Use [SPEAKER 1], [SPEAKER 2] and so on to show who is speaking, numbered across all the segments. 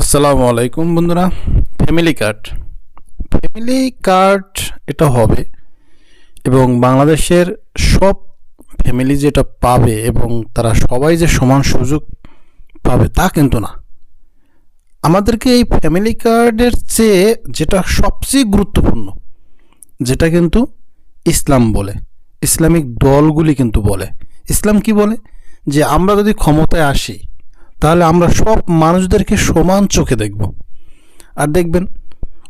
[SPEAKER 1] আসসালামু আলাইকুম বন্ধুরা। ফ্যামিলি কার্ড ফ্যামিলি কার্ড এটা হবে এবং বাংলাদেশের সব ফ্যামিলি যেটা পাবে এবং তারা সবাই যে সমান সুযোগ পাবে তা কিন্তু না। আমাদেরকে এই ফ্যামিলি কার্ডের চেয়ে যেটা সবচেয়ে গুরুত্বপূর্ণ, যেটা কিন্তু ইসলাম বলে, ইসলামিক দলগুলি কিন্তু বলে। ইসলাম কি বলে? যে আমরা যদি ক্ষমতায় আসি তাহলে আমরা সব মানুষদেরকে সমান চোখে দেখব। আর দেখবেন,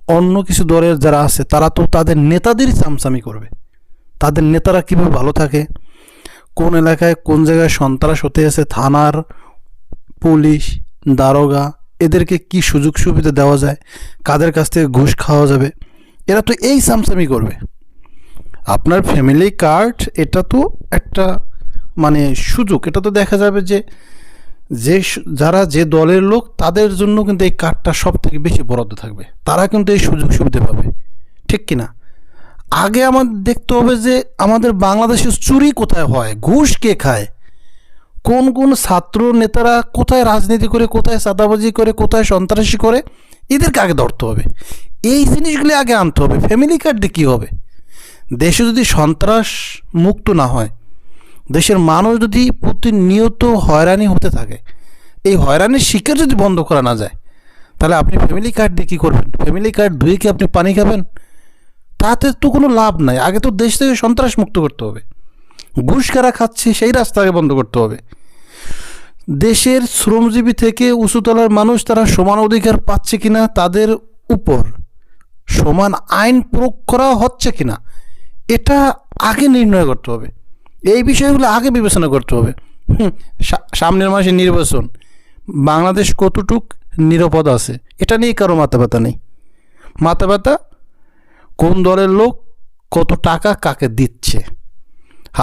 [SPEAKER 1] অন্য কিছু দলের যারা আছে, তারা তো তাদের নেতাদেরই চামচামি করবে। তাদের নেতারা কীভাবে ভালো থাকে? কোন এলাকায়, কোন জায়গায় সন্ত্রাস হতে আছে? থানার, পুলিশ, দারোগা, এদেরকে কি সুযোগ সুবিধা দেওয়া যায়? কাদের কাছ থেকে ঘুষ খাওয়া যাবে? এরা তো এই চামচামি করবে। আপনার ফ্যামিলি কার্ড এটা তো একটা মানে সুযোগ। এটা তো দেখা যাবে যে যে যারা যে দলের লোক, তাদের জন্য কিন্তু এই কার্ডটা সব থেকে বেশি বরাদ্দ থাকবে। তারা কিন্তু এই সুযোগ সুবিধা পাবে। ঠিক কি না আগে আমাদের দেখতে হবে যে আমাদের বাংলাদেশে চুরি কোথায় হয়, ঘুষ কে খায়, কোন কোন ছাত্র নেতারা কোথায় রাজনীতি করে, কোথায় চাঁদাবাজি করে, কোথায় সন্ত্রাসী করে, এদেরকে আগে ধরতে হবে। এই জিনিসগুলি আগে আনতে হবে। ফ্যামিলি কার্ড কী হবে? দেশে যদি সন্ত্রাস মুক্ত না হয় দেশের মানুষ যদি প্রতিনিয়ত হয়রানি হতে থাকে, এই হয়রানির শিকার যদি বন্ধ করা না যায়, তাহলে আপনি ফ্যামিলি কার্ড দিয়ে কী করবেন? ফ্যামিলি কার্ড ধুয়ে কি আপনি পানি খাবেন? তাতে তো কোনো লাভ নাই। আগে তো দেশ থেকে সন্ত্রাস মুক্ত করতে হবে। ঘুষ কারা খাচ্ছে, সেই রাস্তা আগে বন্ধ করতে হবে। দেশের শ্রমজীবী থেকে উঁচুতলার মানুষ, তারা সমান অধিকার পাচ্ছে কিনা, তাদের উপর সমান আইন প্রয়োগ করা হচ্ছে কিনা, এটা আগে নির্ণয় করতে হবে। এই বিষয়গুলো আগে বিবেচনা করতে হবে। সামনের মাসে নির্বাচন। বাংলাদেশ কতটুক নিরাপদ আছে, এটা নিয়ে কারও মাথা ব্যথা নেই। মাথা ব্যথা কোন দলের লোক কত টাকা কাকে দিচ্ছে?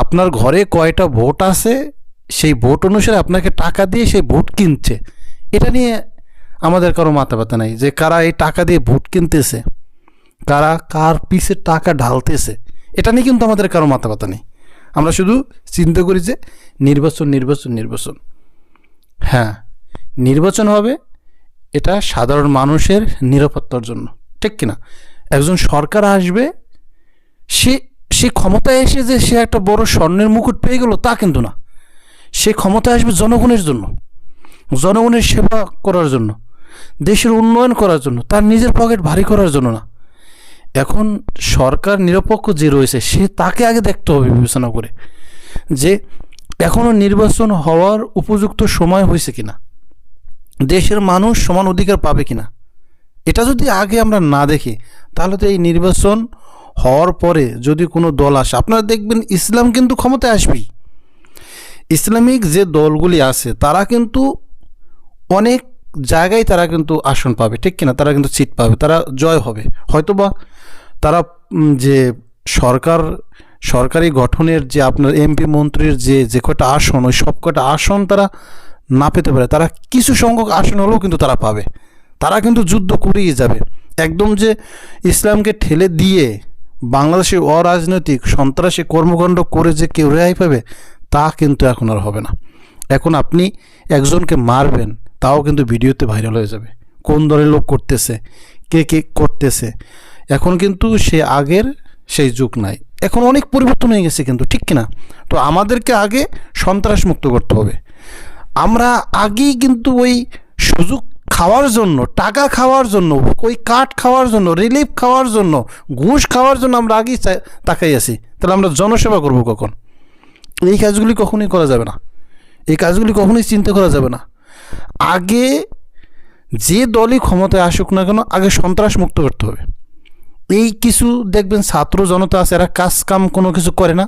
[SPEAKER 1] আপনার ঘরে কয়টা ভোট আছে, সেই ভোট অনুসারে আপনাকে টাকা দিয়ে সেই ভোট কিনছে। এটা নিয়ে আমাদের কারও মাথা ব্যথা নাই যে কারা এই টাকা দিয়ে ভোট কিনতেছে, কারা কার পিছে টাকা ঢালতেছে। এটা নিয়ে কিন্তু আমাদের কারও মাথা ব্যথা নেই। আমরা শুধু চিন্তা করি যে নির্বাচন নির্বাচন নির্বাচন। হ্যাঁ নির্বাচন হবে এটা সাধারণ মানুষের নিরাপত্তার জন্য, ঠিক কিনা? একজন সরকার আসবে, সে সে ক্ষমতায় এসে যে সে একটা বড় স্বর্ণের মুকুট পেয়ে গেল, তা কিন্তু না। সে ক্ষমতায় আসবে জনগণের জন্য, জনগণের সেবা করার জন্য, দেশের উন্নয়ন করার জন্য, তার নিজের পকেট ভারী করার জন্য না। এখন সরকার নিরপেক্ষ যে রয়েছে, সে তাকে আগে দেখতে হবে বিবেচনা করে যে এখনও নির্বাচন হওয়ার উপযুক্ত সময় হয়েছে কিনা, দেশের মানুষ সমান অধিকার পাবে কিনা। এটা যদি আগে আমরা না দেখি, তাহলে তো এই নির্বাচন হওয়ার পরে যদি কোনো দল আসে, আপনারা দেখবেন ইসলাম কিন্তু ক্ষমতায় আসবেই। ইসলামিক যে দলগুলি আছে, তারা কিন্তু অনেক জায়গায় তারা কিন্তু আসন পাবে, ঠিক কিনা? তারা কিন্তু সিট পাবে, তারা জয় হবে। হয়তোবা তারা যে সরকার, সরকারি গঠনের যে আপনার এমপি মন্ত্রীর যে যে কটা আসন, ওই সব কটা আসন তারা না পেতে পারে। তারা কিছু সংখ্যক আসন হলেও কিন্তু তারা পাবে। তারা কিন্তু যুদ্ধ করেই যাবে। একদম যে ইসলামকে ঠেলে দিয়ে বাংলাদেশে অরাজনৈতিক, সন্ত্রাসী কর্মকাণ্ড করে যে কেউ রেহাই পাবে, তা কিন্তু এখন আর হবে না। এখন আপনি একজনকে মারবেন তাও কিন্তু ভিডিওতে ভাইরাল হয়ে যাবে। কোন দলের লোক করতেছে, কে কে করতেছে। এখন কিন্তু সে আগের সেই যুগ নাই। এখন অনেক পরিবর্তন হয়ে গেছে কিন্তু, ঠিক কিনা? তো আমাদেরকে আগে সন্ত্রাস মুক্ত করতে হবে। আমরা আগেই কিন্তু ওই সুযোগ খাওয়ার জন্য, টাকা খাওয়ার জন্য, ওই কাঠ খাওয়ার জন্য রিলিফ খাওয়ার জন্য, ঘুষ খাওয়ার জন্য আমরা আগেই তাকাই আছি। তাহলে আমরা জনসেবা করব কখন? এই কাজগুলি কখনোই করা যাবে না। এই কাজগুলি কখনোই চিন্তা করা যাবে না। আগে যে দলই ক্ষমতায় আসুক না কেন, আগে সন্ত্রাস মুক্ত করতে হবে। এই কিছু দেখবেন ছাত্র জনতা আছে, এরা কাজ কাম কোনো কিছু করে না।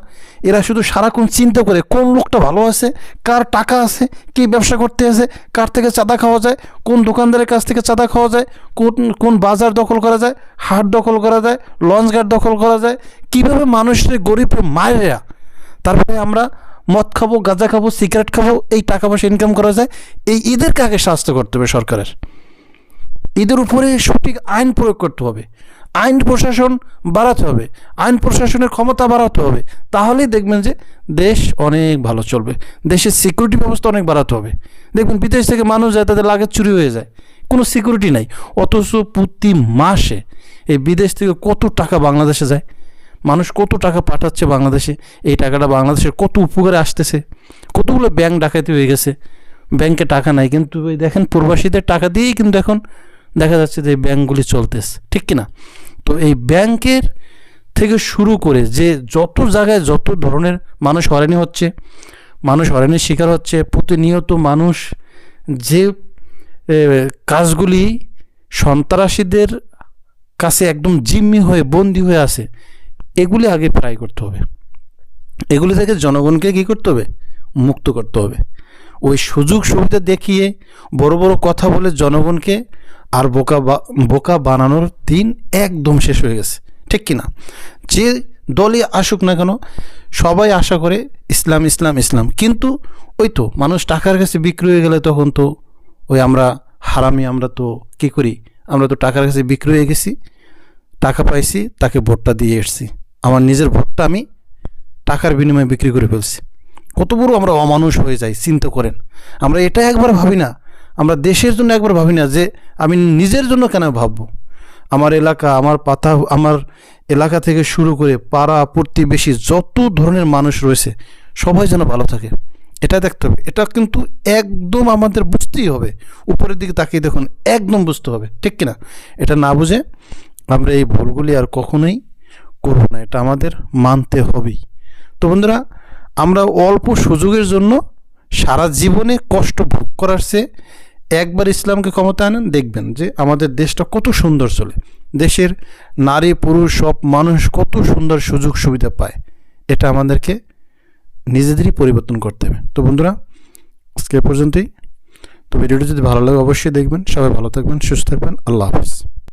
[SPEAKER 1] এরা শুধু সারাক্ষণ চিন্তা করে কোন লোকটা ভালো আছে, কার টাকা আছে, কী ব্যবসা করতে আছে, কার থেকে চাঁদা খাওয়া যায়, কোন দোকানদারের কাছ থেকে চাঁদা খাওয়া যায়, কোন কোন বাজার দখল করা যায়, হাট দখল করা যায় লঞ্চ ঘাট দখল করা যায়, কীভাবে মানুষের গরিবের মায়েরা, তারপরে আমরা মদ খাব, গাঁজা খাব, সিগারেট খাব, এই টাকা পয়সা ইনকাম করা যায়, এই ঈদেরকে আগে শাস্তি করতে হবে সরকারের? ঈদের উপরে সঠিক আইন প্রয়োগ করতে হবে। আইন প্রশাসন বাড়াতে হবে। আইন প্রশাসনের ক্ষমতা বাড়াতে হবে। তাহলেই দেখবেন যে দেশ অনেক ভালো চলবে। দেশের সিকিউরিটি ব্যবস্থা অনেক বাড়াতে হবে। দেখবেন বিদেশ থেকে মানুষ যায়, তাদের লাগেজ চুরি হয়ে যায়। কোনো সিকিউরিটি নাই। অথচ প্রতি মাসে এই বিদেশ থেকে কত টাকা বাংলাদেশে যায়? মানুষ কত টাকা পাঠাচ্ছে বাংলাদেশে? এই টাকাটা বাংলাদেশের কত উপকারে আসতেছে? কতগুলো ব্যাংক ডাকাতি হয়ে গেছে। ব্যাংকে টাকা নাই, কিন্তু দেখেন প্রবাসীদের টাকা দিয়েই কিন্তু এখন দেখা যাচ্ছে যে ব্যাংকগুলি চলতেছে, ঠিক কিনা? তো এই ব্যাংকের থেকে শুরু করে যে যত জায়গায় যত ধরনের মানুষ হয়রানি হচ্ছে, মানুষ হয়রানির শিকার হচ্ছে, প্রতিনিয়ত মানুষ যে কাজগুলি সন্ত্রাসীদের কাছে একদম জিম্মি হয়ে বন্দি হয়ে আছে এগুলি আগে ট্রাই করতে হবে। এগুলি থেকে জনগণকে কী করতে হবে? মুক্ত করতে হবে। ওই সুযোগ সুবিধা দেখিয়ে, বড় বড় কথা বলে জনগণকে আর বোকা বোকা বানানোর দিন একদম শেষ হয়ে গেছে। ঠিক কি না যে দলই আসুক না কেন, সবাই আশা করে ইসলাম ইসলাম ইসলাম। কিন্তু ওই তো মানুষ টাকার কাছে বিক্রি হয়ে গেলে তখন তো ওই আমরা হারামি, আমরা তো কী করি? আমরা তো টাকার কাছে বিক্রি হয়ে গেছি, টাকা পাইছি, তাকে ভোটটা দিয়ে এসছি। আমার নিজের ভোটটা আমি টাকার বিনিময়ে বিক্রি করে ফেলছি। কত বড় আমরা অমানুষ হয়ে যাই, চিন্তা করেন। আমরা এটা একবার ভাবি না। আমরা দেশের জন্য একবার ভাবি না যে আমি নিজের জন্য কেন ভাববো? আমার এলাকা, আমার পাতা, আমার এলাকা থেকে শুরু করে পাড়া, প্রতিবেশী যত ধরনের মানুষ রয়েছে, সবাই যেন ভালো থাকে। এটা দেখতে হবে। এটা কিন্তু একদম আমাদের বুঝতেই হবে। উপরের দিকে তাকিয়ে দেখুন, একদম বুঝতে হবে। ঠিক কিনা? এটা না বুঝে আমরা এই ভুলগুলি আর কখনোই করব না, এটা আমাদের মানতে হবেই। তো বন্ধুরা, আমরা অল্প সুযোগের জন্য সারা জীবনে কষ্ট ভোগ করার চেয়ে একবার ইসলামকে ক্ষমতা আনেন, দেখবেন যে আমাদের দেশটা কত সুন্দর চলে। দেশের নারী, পুরুষ, সব মানুষ কত সুন্দর সুযোগ সুবিধা পায়। এটা আমাদেরকে নিজেদেরই পরিবর্তন করতে হবে। তো বন্ধুরা, আজকে পর্যন্তই। তো ভিডিওটি যদি ভালো লাগে, অবশ্যই দেখবেন। সবাই ভালো থাকবেন, সুস্থ থাকবেন। আল্লাহ হাফিজ।